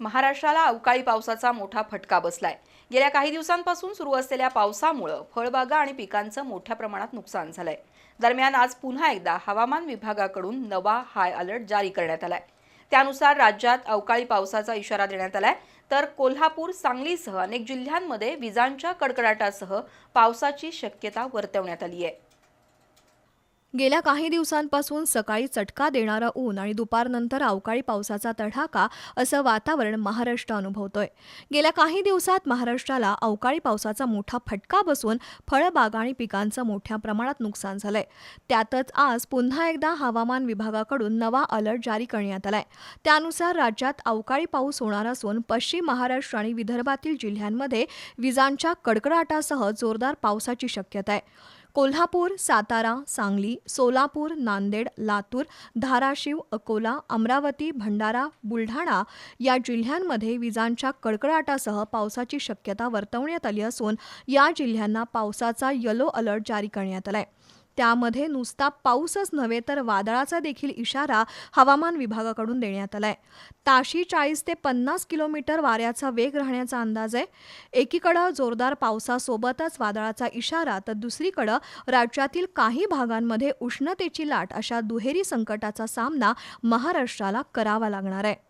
महाराष्ट्राला अवकाळी पावसाचा मोठा फटका बसलाय. गेल्या काही दिवसांपासून सुरू असलेल्या पावसामुळं फळबागा आणि पिकांचं मोठ्या प्रमाणात नुकसान झालंय. दरम्यान आज पुन्हा एकदा हवामान विभागाकडून नवा हाय अलर्ट जारी करण्यात आलाय. त्यानुसार राज्यात अवकाळी पावसाचा इशारा देण्यात आलाय. तर कोल्हापूर सांगलीसह अनेक जिल्ह्यांमध्ये विजांच्या कडकडाटासह पावसाची शक्यता वर्तवण्यात आली आहे गेल्या काही दिवसांपासून सकाळी चटका देणारं ऊन आणि दुपारनंतर अवकाळी पावसाचा तडाखा असं वातावरण महाराष्ट्र अनुभवतोय. गेल्या काही दिवसात महाराष्ट्राला अवकाळी पावसाचा मोठा फटका बसून फळबागा आणि पिकांचं मोठ्या प्रमाणात नुकसान झालंय. त्यातच आज पुन्हा एकदा हवामान विभागाकडून नवा अलर्ट जारी करण्यात आलाय. त्यानुसार राज्यात अवकाळी पाऊस होणार असून पश्चिम महाराष्ट्र आणि विदर्भातील जिल्ह्यांमध्ये विजांच्या कडकडाटासह जोरदार पावसाची शक्यता आहे. कोल्हापूर सातारा सांगली सोलापूर नांदेड लातूर धाराशिव अकोला अमरावती भंडारा बुलढाणा या जिल्ह्यांमध्ये विजांच्या कडकडाटासह पावसाची शक्यता वर्तवण्यात आली असून या जिल्ह्यांना पावसाचा यलो अलर्ट जारी करण्यात आलाय. त्यामध्ये नुसता पाऊसच नव्हे तर वादळाचा देखील इशारा हवामान विभागाकडून देण्यात आलाय. ताशी चाळीस ते पन्नास किलोमीटर वाऱ्याचा वेग राहण्याचा अंदाज आहे. एकीकडं जोरदार पावसासोबतच वादळाचा इशारा तर दुसरीकडं राज्यातील काही भागांमध्ये उष्णतेची लाट अशा दुहेरी संकटाचा सामना महाराष्ट्राला करावा लागणार आहे.